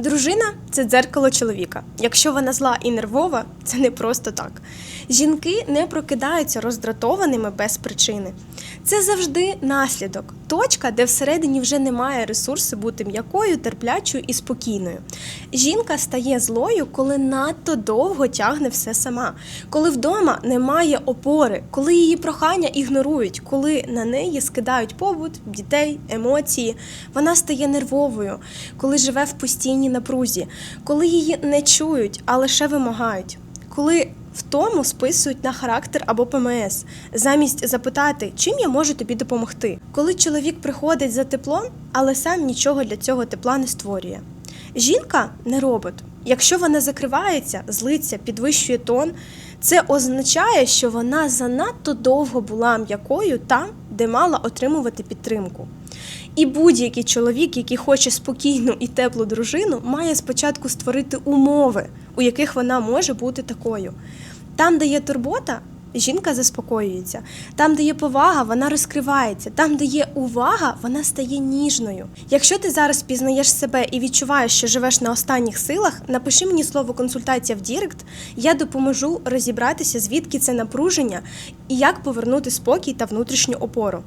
Дружина це дзеркало чоловіка. Якщо вона зла і нервова, це не просто так. Жінки не прокидаються роздратованими без причини. Це завжди наслідок, точка, де всередині вже немає ресурсу бути м'якою, терплячою і спокійною. Жінка стає злою, коли надто довго тягне все сама, коли вдома немає опори, коли її прохання ігнорують, коли на неї скидають побут, дітей, емоції. Вона стає нервовою, коли живе в постійній напрузі, коли її не чують, а лише вимагають. Коли в тому списують на характер або ПМС, замість запитати, чим я можу тобі допомогти. Коли чоловік приходить за теплом, але сам нічого для цього тепла не створює. Жінка не робот. Якщо вона закривається, злиться, підвищує тон, це означає, що вона занадто довго була м'якою там, де мала отримувати підтримку. І будь-який чоловік, який хоче спокійну і теплу дружину, має спочатку створити умови, у яких вона може бути такою. Там, де є турбота, жінка заспокоюється. Там, де є повага, вона розкривається. Там, де є увага, вона стає ніжною. Якщо ти зараз пізнаєш себе і відчуваєш, що живеш на останніх силах, напиши мені слово консультація в Дірект. Я допоможу розібратися, звідки це напруження і як повернути спокій та внутрішню опору.